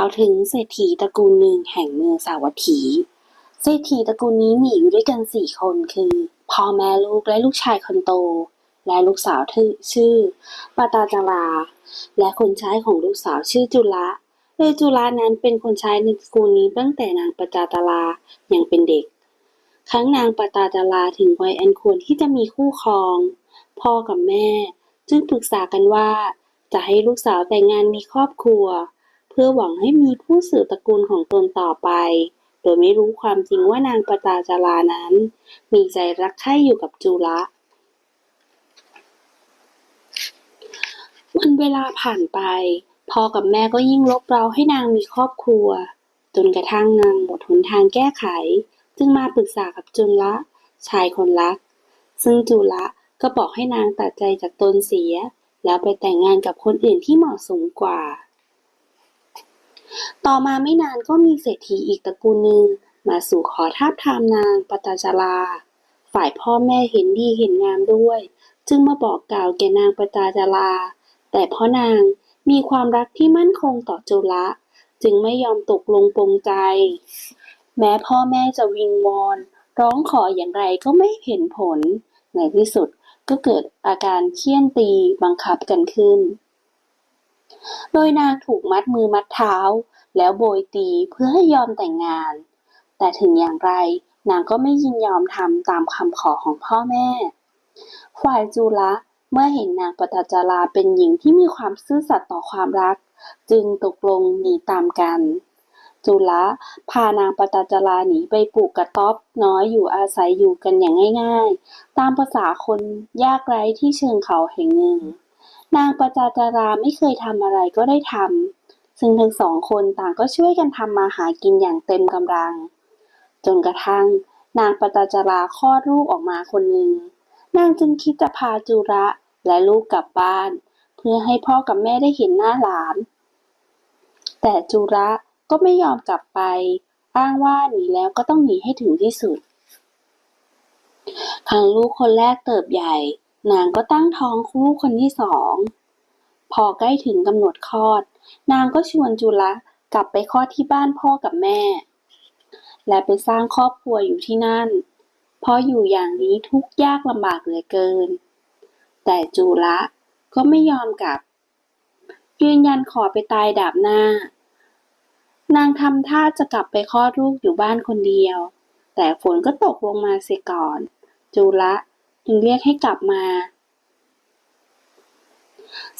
ล่าวถึงเศรษฐีตระกูลหนึ่งแห่งเมืองสาวัตถี เศรษฐีตระกูลนี้มีอยู่ด้วยกันสี่คนคือพ่อแม่ลูกและลูกชายคนโต และลูกสาวที่ชื่อปาตาจารา และคนใช้ของลูกสาวชื่อจุละโดยจุละนั้นเป็นคนใช้ในตระกูลนี้ตั้งแต่นางปาตาจารายังเป็นเด็ก ครั้งนางปาตาจาราถึงวัยอันควรที่จะมีคู่ครอง พ่อกับแม่ จึงปรึกษากันว่าจะให้ลูกสาวแต่งงานมีครอบครัว พื่อหวังให้มีผู้สืบตระกูลของตนต่อไป โดยไม่รู้ความจริงว่านางปตาจารานั้น มีใจรักใคร่อยู่กับจุละวันเวลาผ่านไปพ่อกับแม่ก็ยิ่งรบเราให้นางมีครอบครัว จนกระทั่งนางหมดหนทางแก้ไข จึงมาปรึกษากับจุละชายคนรัก ซึ่งจุละก็บอกให้นางตัดใจจากตนเสีย แล้วไปแต่งงานกับคนอื่นที่เหมาะสมกว่า ต่อมาไม่นานก็มีเศรษฐีอีกตระกูลหนึ่งมาสู่ขอทาบทามนางปตาจารา ฝ่ายพ่อแม่เห็นดีเห็นงามด้วย จึงมาบอกกล่าวแก่นางปตาจารา แต่พราะนางมีความรักที่มั่นคงต่อโจละ จึงไม่ยอมตกลงปรงใจ แม้พ่อแม่จะวิงวอนร้องขออย่างไรก็ไม่เห็นผล ในที่สุดก็เกิดอาการเคี่ยนตีบังคับกันขึ้น โดยนางถูกมัดมือมัดเท้า แล้วโบยตีเพื่อให้ยอมแต่งงาน แต่ถึงอย่างไรนางก็ไม่ยินยอมทำตามคำขอของพ่อแม่ ฝ่ายจุละเมื่อเห็นนางปตจาราเป็นหญิงที่มีความซื่อสัตย์ต่อความรัก จึงตกลงหนีตามกัน จุละพานางปตจาราหนีไปปลูกกระต๊อบน้อยอยู่อาศัยอยู่กันอย่างง่าย ๆ ตามภาษาคนยากไร้ที่เชิงเขาแห่งหนึ่ง นางปตจาราไม่เคยทำอะไรก็ได้ทำซึ่งทั้งสองคนต่างก็ช่วยกันทำมาหากินอย่างเต็มกำลัง จนกระทั่ง นางปตจาราคลอดลูกออกมาคนหนึ่งนางจึงคิดจะพาจุระและลูกกลับบ้าน เพื่อให้พ่อกับแม่ได้เห็นหน้าหลาน แต่จุระก็ไม่ยอมกลับไป อ้างว่าหนีแล้วก็ต้องหนีให้ถึงที่สุดครั้งลูกคนแรกเติบใหญ่ นางก็ตั้งท้องลูกคนที่สอง พอใกล้ถึงกำหนดคลอด นางก็ชวนจุละกลับไปคลอดที่บ้านพ่อกับแม่ และไปสร้างครอบครัวอยู่ที่นั่น เพราะอยู่อย่างนี้ทุกยากลำบากเหลือเกิน แต่จุละก็ไม่ยอมกลับ ยืนยันขอไปตายดาบหน้า นางทำท่าจะกลับไปคลอดลูกอยู่บ้านคนเดียว แต่ฝนก็ตกลงมาเสียก่อน จุละ จึงเรียกให้กลับมา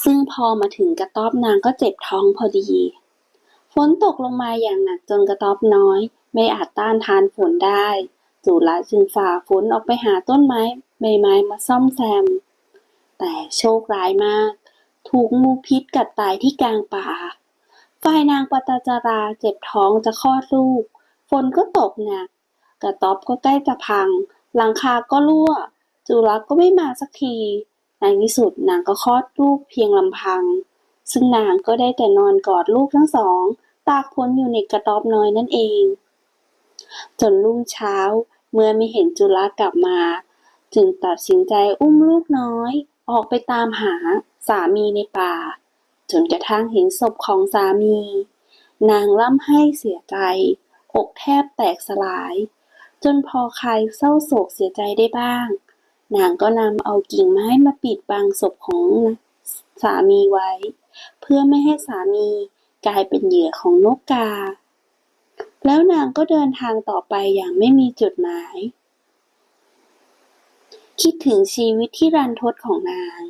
ซึ่งพอมาถึงกระต๊อบนางก็เจ็บท้องพอดี ฝนตกลงมาอย่างหนักจนกระต๊อบน้อย ไม่อาจต้านทานฝนได้ จุละจึงฝ่าฝนออกไปหาต้นไม้ใบไม้มาซ่อมแซม แต่โชคร้ายมาก ถูกงูพิษกัดตายที่กลางป่า ฝ่ายนางปตจาราเจ็บท้องจะคลอดลูก ฝนก็ตกหนัก กระต๊อบก็ใกล้จะพัง หลังคาก็รั่ว จุลักก็ไม่มาสักที ในที่สุดนางก็คลอดลูกเพียงลำพัง ซึ่งนางก็ได้แต่นอนกอดลูกทั้งสอง ตากฝนอยู่ในกระต๊อบน้อยนั่นเอง จนรุ่งเช้าเมื่อไม่เห็นจุลักกลับมา จึงตัดสินใจอุ้มลูกน้อย ออกไปตามหาสามีในป่า จนกระทั่งเห็นศพของสามี นางร่ำไห้เสียใจ อกแทบแตกสลาย จนพอใครเศร้าโศกเสียใจได้บ้าง นางก็นำเอากิ่งไม้มาปิดบังศพของสามีไว้ เพื่อไม่ให้สามีกลายเป็นเหยื่อของนกกา แล้วนางก็เดินทางต่อไปอย่างไม่มีจุดหมาย คิดถึงชีวิตที่รันทดของนาง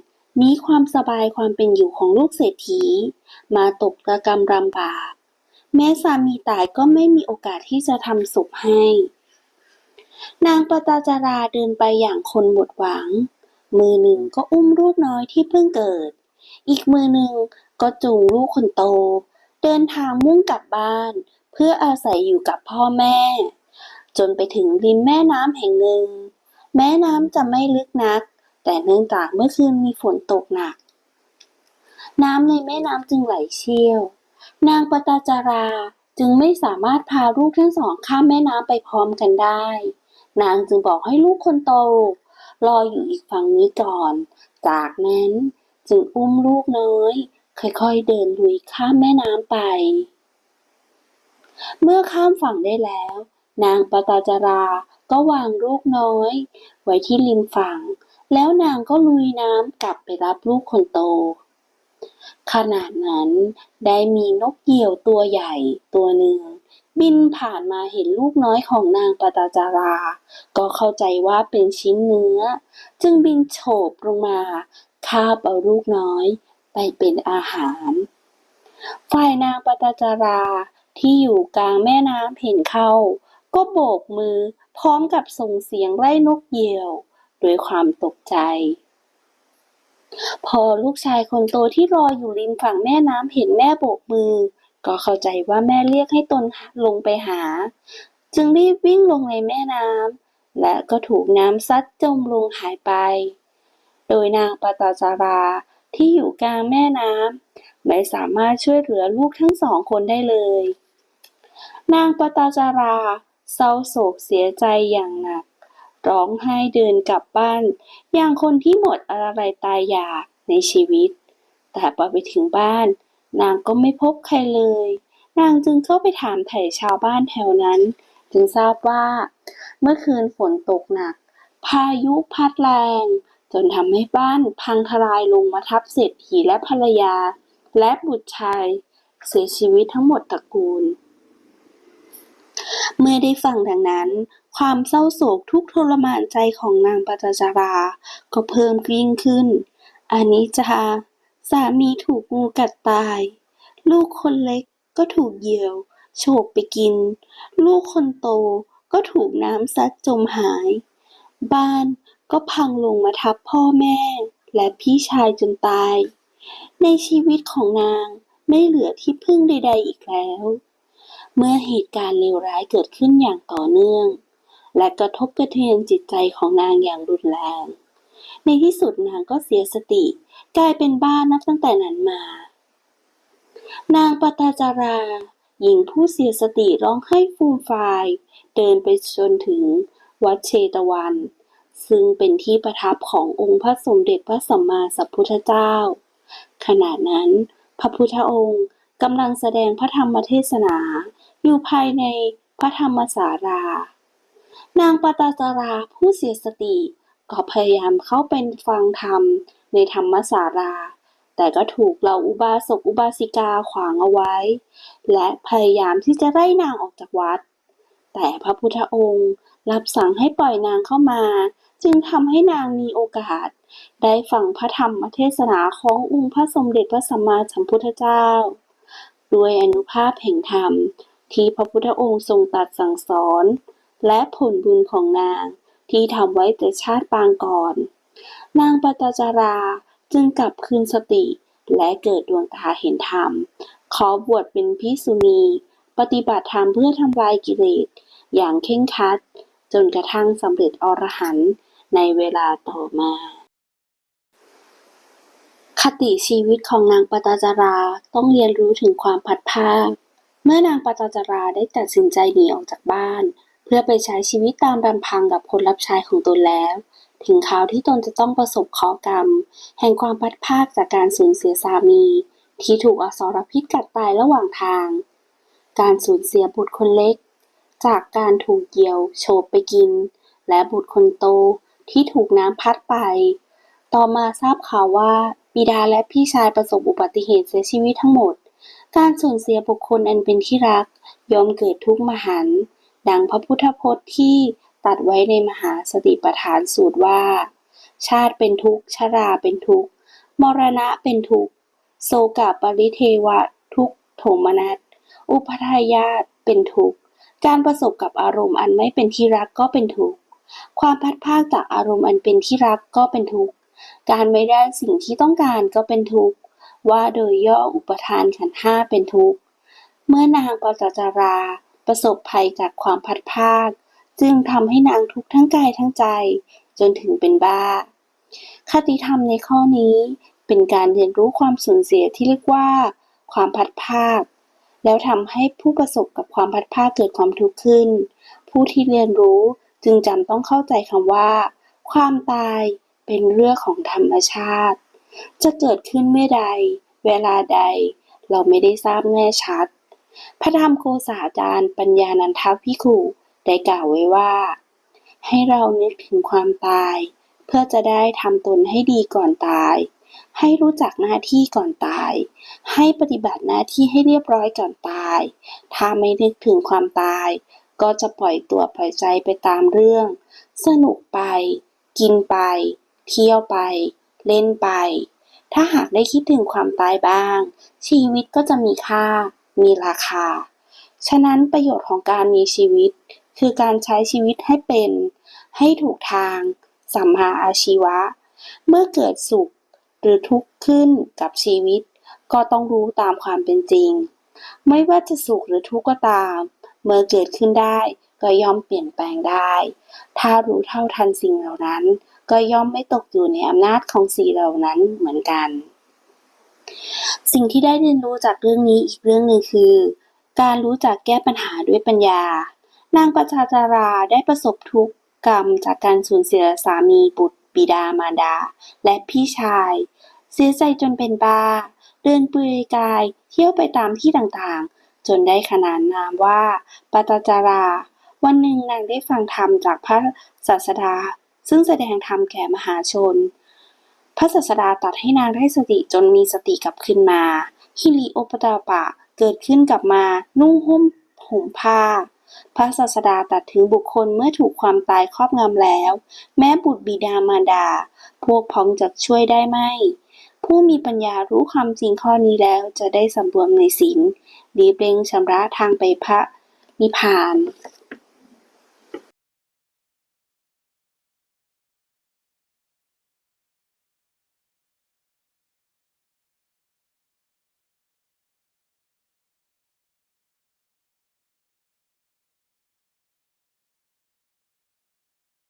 นี้ความสบายความเป็นอยู่ของลูกเศรษฐี มาตกระกรรมลำบาก แม้สามีตายก็ไม่มีโอกาสที่จะทำศพให้ นางปตาจาราเดินไปอย่างคนหมดหวัง มือหนึ่งก็อุ้มลูกน้อยที่เพิ่งเกิด อีกมือหนึ่งก็จูงลูกคนโต เดินทางมุ่งกลับบ้าน เพื่ออาศัยอยู่กับพ่อแม่ จนไปถึงริมแม่น้ำแห่งหนึ่ง แม่น้ำจะไม่ลึกนัก แต่เนื่องจากเมื่อคืนมีฝนตกหนัก น้ำในแม่น้ำจึงไหลเชี่ยว นางปตาจาราจึงไม่สามารถพาลูกทั้งสองข้ามแม่น้ำไปพร้อมกันได้ นางจึงบอกให้ลูกคนโต รออยู่อีกฝั่งนี้ก่อน จากนั้นจึงอุ้มลูกน้อย ค่อยๆเดินลุยข้ามแม่น้ำไป เมื่อข้ามฝั่งได้แล้ว นางปตาจาราก็วางลูกน้อย ไว้ที่ริมฝั่ง แล้วนางก็ลุยน้ำกลับไปรับลูกคนโต ขณะนั้นได้มีนกเหยี่ยวตัวใหญ่ตัวหนึ่ง บินผ่านมาเห็นลูกน้อยของนางปตาจารา ก็เข้าใจว่าเป็นชิ้นเนื้อ จึงบินโฉบลงมาคาบเอาลูกน้อยไปเป็นอาหาร ฝ่ายนางปตาจาราที่อยู่กลางแม่น้ำเห็นเข้า ก็โบกมือพร้อมกับส่งเสียงไล่นกเหยี่ยวด้วยความตกใจ พอลูกชายคนโตที่รออยู่ริมฝั่งแม่น้ำเห็นแม่โบกมือ ก็เข้าใจว่าแม่เรียกให้ตนลงไปหา จึงรีบวิ่งลงในแม่น้ำและก็ถูกน้ำซัดจมลงหายไป โดยนางปตาจาราที่อยู่กลางแม่น้ำไม่สามารถช่วยเหลือลูกทั้งสองคนได้เลย นางปตาจาราเศร้าโศกเสียใจอย่างหนัก ร้องไห้เดินกลับบ้าน อย่างคนที่หมดอะไรตายอยากในชีวิต แต่พอไปถึงบ้าน นางก็ไม่พบใครเลย นางจึงเข้าไปถามไถ่ชาวบ้านแถวนั้น จึงทราบว่า เมื่อคืนฝนตกหนัก พายุพัดแรง จนทำให้บ้านพังทลายลงมาทับเศรษฐีและภรรยา และบุตรชาย เสียชีวิตทั้งหมดตระกูล เมื่อได้ฟังดังนั้น ความเศร้าโศกทุกทรมานใจของนางปตจารา ก็เพิ่มยิ่งขึ้นอานิจจา สามีถูกงูกัดตาย ลูกคนเล็กก็ถูกเหยี่ยว โฉบไปกิน ลูกคนโตก็ถูกน้ำซัดจมหาย บ้านก็พังลงมาทับพ่อแม่ และพี่ชายจนตาย ในชีวิตของนางไม่เหลือที่พึ่งใด ๆ อีกแล้ว เมื่อเหตุการณ์เลวร้ายเกิดขึ้นอย่างต่อเนื่อง และกระทบกระเทือนจิตใจของนางอย่างรุนแรง ในที่สุดนางก็เสียสติ กลายเป็นบ้านนับตั้งแต่นั้นมา นางปตาจารา หญิงผู้เสียสติร้องไห้ฟูมฟาย เดินไปจนถึงวัดเชตวัน ซึ่งเป็นที่ประทับขององค์พระสมเด็จพระสัมมาสัมพุทธเจ้า ขณะนั้น พระพุทธองค์กำลังแสดงพระธรรมเทศนา อยู่ภายในพระธรรมสารา นางปตาจาราผู้เสียสติก็พยายามเข้าเป็นฟังธรรม ในธรรมสาราแต่ก็ถูกเหล่าอุบาสกอุบาสิกาขวางเอาไว้ และพยายามที่จะไล่นางออกจากวัด แต่พระพุทธองค์รับสั่งให้ปล่อยนางเข้ามา จึงทำให้นางมีโอกาส ได้ฟังพระธรรมเทศนาขององค์พระสมเด็จพระสัมมาสัมพุทธเจ้า ด้วยอนุภาพแห่งธรรมที่พระพุทธองค์ทรงตรัสสั่งสอน และผลบุญของนางที่ทำไว้แต่ชาติปางก่อน นางปตจาราจึงกลับคืนสติ และเกิดดวงตาเห็นธรรม ขอบวชเป็นภิกษุณี ปฏิบัติธรรมเพื่อทำลายกิเลส อย่างเคร่งคัด จนกระทั่งสำเร็จอรหันต์ในเวลาต่อมา คติชีวิตของนางปตจาราต้องเรียนรู้ถึงความพัดภาค เมื่อนางปตจาราได้ตัดสินใจหนีออกจากบ้าน เพื่อไปใช้ชีวิตตามลำพังกับคนรับใช้ของตนแล้ว ถึงคราวที่ตนจะต้องประสบเคราะกรรม แห่งความพัดภาคจากการสูญเสียสามี ที่ถูกอสรพิษกัดตายระหว่างทาง การสูญเสียบุตรคนเล็ก จากการถูกเหยี่ยวโฉบไปกิน และบุตรคนโตที่ถูกน้ำพัดไป ต่อมาทราบข่าวว่าบิดาและพี่ชายประสบอุบัติเหตุเสียชีวิตทั้งหมด การสูญเสียบุคคลอันเป็นที่รักย่อมเกิดทุกข์มหันต์ดังพระพุทธพจน์ที่ ตัดไว้ในมหาสติปัฏฐานสูตรว่า ชาติเป็นทุกข์ ชราเป็นทุกข์ มรณะเป็นทุกข์โสกปริเทวะ ทุกข์โทมนัส อุปทายาตเป็นทุกข์ การประสบกับอารมณ์อันไม่เป็นที่รักก็เป็นทุกข์ ความพัดพรากจากอารมณ์อันเป็นที่รักก็เป็นทุกข์ การไม่ได้สิ่งที่ต้องการก็เป็นทุกข์ ว่าโดยย่ออุปทานขันห้าเป็นทุกข์ เมื่อนางปตจาราประสบภัยจากความพัดพราก จึงทำให้นางทุกข์ทั้งกายทั้งใจ จนถึงเป็นบ้า คติธรรมในข้อนี้เป็นการเรียนรู้ความสูญเสียที่เรียกว่า ความพัดพรากแล้วทำให้ผู้ประสบกับความพัดพรากเกิดความทุกข์ขึ้น ผู้ที่เรียนรู้จึงจำต้องเข้าใจคำว่า ความตายเป็นเรื่องของธรรมชาติ จะเกิดขึ้นเมื่อใด เวลาใด เราไม่ได้ทราบแน่ชัด พระธรรมโคสาจารย์ ปัญญานันทภิกขุ ได้กล่าวไว้ว่า ให้เรานึกถึงความตาย เพื่อจะได้ทำตนให้ดีก่อนตาย ให้รู้จักหน้าที่ก่อนตาย ให้ปฏิบัติหน้าที่ให้เรียบร้อยก่อนตาย ถ้าไม่นึกถึงความตาย ก็จะปล่อยตัวปล่อยใจไปตามเรื่อง สนุกไป กินไป เที่ยวไป เล่นไป ถ้าหากได้คิดถึงความตายบ้าง ชีวิตก็จะมีค่า มีราคาฉะนั้นประโยชน์ของการมีชีวิต คือการใช้ชีวิตให้เป็น ให้ถูกทางสัมมาอาชีวะ เมื่อเกิดสุขหรือทุกข์ขึ้นกับชีวิต ก็ต้องรู้ตามความเป็นจริง ไม่ว่าจะสุขหรือทุกข์ก็ตาม เมื่อเกิดขึ้นได้ก็ย่อมเปลี่ยนแปลงได้ ถ้ารู้เท่าทันสิ่งเหล่านั้น ก็ย่อมไม่ตกอยู่ในอำนาจของสิ่งเหล่านั้นเหมือนกัน สิ่งที่ได้เรียนรู้จากเรื่องนี้อีกเรื่องหนึ่งคือ การรู้จักแก้ปัญหาด้วยปัญญา นางประชาจาราได้ประสบทุกข์กรรมจากการสูญเสียสามีบุตรบิดามารดา และพี่ชาย เสียใจจนเป็นบ้า เดินเปลือยกายเที่ยวไปตามที่ต่างๆ จนได้ขนานนามว่าปตจารา วันหนึ่งนางได้ฟังธรรมจากพระศาสดา ซึ่งแสดงธรรมแก่มหาชน พระศาสดาตรัสให้นางได้สติจนมีสติกลับขึ้นมาฮิริโอปตาปะเกิดขึ้นกลับมานุ่งห่มห่มผ้า พระศาสดาตรัสถึงบุคคลเมื่อถูกความตายครอบงำแล้ว แม้บุตรบิดามารดา พวกพ้องจะช่วยได้ไหมผู้มีปัญญารู้ความจริงข้อนี้แล้วจะได้สำรวมในศีลรีบเร่งชำระทางไปพระนิพพาน